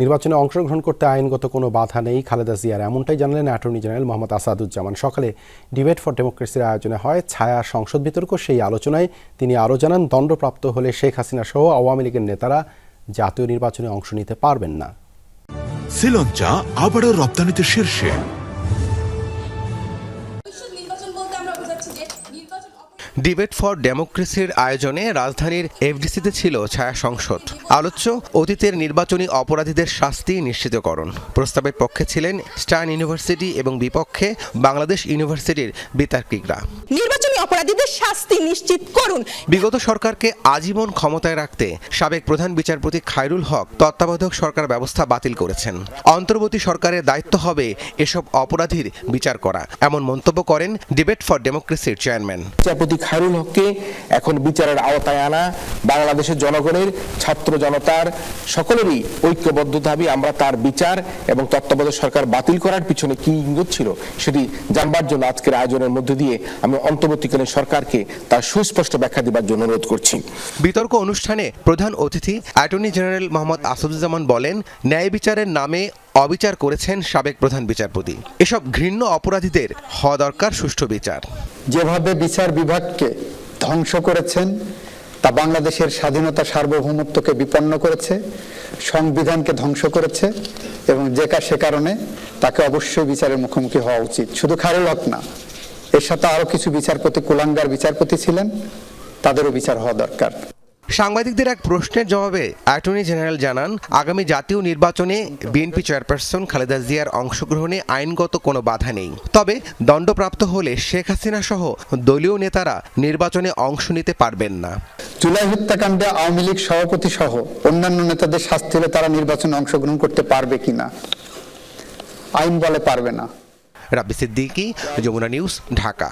নির্বাচনে অংশগ্রহণ করতে আইনগত কোনো বাধা নেই। খালেদা জিয়ার এমনটাই জানালেন অ্যাটর্নি জেনারেল মোহাম্মদ আসাদুজ্জামান। সকালে ডিবেট ফর ডেমোক্রেসির আয়োজনে হয় ছায়া সংসদ বিতর্ক সেই আলোচনায় তিনি আরও জানান দণ্ডপ্রাপ্ত হলে শেখ হাসিনা সহ আওয়ামী লীগের নেতারা জাতীয় নির্বাচনে অংশ নিতে পারবেন না। শ্রীলঙ্কা আবারও রপ্তানিতে শীর্ষে। ডিবেট ফর ডেমোক্রেসির আয়োজনে রাজধানীর এফডিসিতে ছিল ছায়া সংসদ। আলোচ্য অতীতের নির্বাচনী অপরাধীদের শাস্তি নিশ্চিতকরণ। প্রস্তাবের পক্ষে ছিলেন স্টার্ন ইউনিভার্সিটি এবং বিপক্ষে বাংলাদেশ ইউনিভার্সিটির বিতার্কিকরা। নির্বাচনী অপরাধীদের শাস্তি নিশ্চিত করুন। বিগত সরকারকে আজীবন ক্ষমতায় রাখতে সাবেক প্রধান বিচারপতি খায়রুল হক তত্ত্বাবধায়ক সরকার ব্যবস্থা বাতিল করেছেন। অন্তর্বর্তী সরকারের দায়িত্ব হবে এসব অপরাধীর বিচার করা। এমন মন্তব্য করেন ডিবেট ফর ডেমোক্রেসির চেয়ারম্যান। বিচারপতি খায়রুল হককে এখন বিচারের আওতায় আনা বাংলাদেশের জনগণের ছাত্র জনতার সকলেরই ঐক্যবদ্ধ দাবি আমরা তার বিচার এবং তত্ত্বাবধায়ক সরকার বাতিল করার পিছনে কি ইঙ্গিত ছিল সেটি জানবার জন্য আজকের আয়োজনের মধ্য দিয়ে আমি অন্তর্বর্তীকালীন সরকারকে তার সুস্পষ্ট ব্যাখ্যা দেবার জন্য অনুরোধ করছি। বিতর্ক অনুষ্ঠানে প্রধান অতিথি অ্যাটর্নি জেনারেল মোহাম্মদ আসাদুজ্জামান বলেন ন্যায় বিচারের নামে অবিচার করেছেন সাবেক প্রধান বিচারপতি। এসব ঘৃণ্য অপরাধীদের হওয়া দরকার সুষ্ঠু বিচার। যেভাবে বিচার বিভাগকে ধ্বংস করেছেন তা বাংলাদেশের স্বাধীনতা সার্বভৌমত্বকে বিপন্ন করেছে সংবিধানকে ধ্বংস করেছে এবং যে সে কারণে তাকে অবশ্যই বিচারের মুখোমুখি হওয়া উচিত। শুধু খারুল হক না এর সাথে আরও কিছু বিচারপতি কুলাঙ্গার বিচারপতি ছিলেন। তাদেরও বিচার হওয়া দরকার। সাংবাদিকদের এক প্রশ্নের জবাবে অ্যাটর্নি জেনারেল জানান আগামী জাতীয় নির্বাচনে বিএনপি চেয়ারপারসন খালেদা জিয়ার অংশগ্রহণে আইনগত কোনো বাধা নেই। তবে দণ্ডপ্রাপ্ত হলে শেখ হাসিনা সহ দলীয় নেতারা নির্বাচনে অংশ নিতে পারবেন না। জুলাই হত্যাকাণ্ডে আওয়ামী লীগ সভাপতি সহ অন্যান্য নেতাদের শাস্তি হলে তারা নির্বাচনে অংশগ্রহণ করতে পারবে কিনা? আইন বলে পারবে না। रबी सिद्दीकी यमुना न्यूज़ ढाका।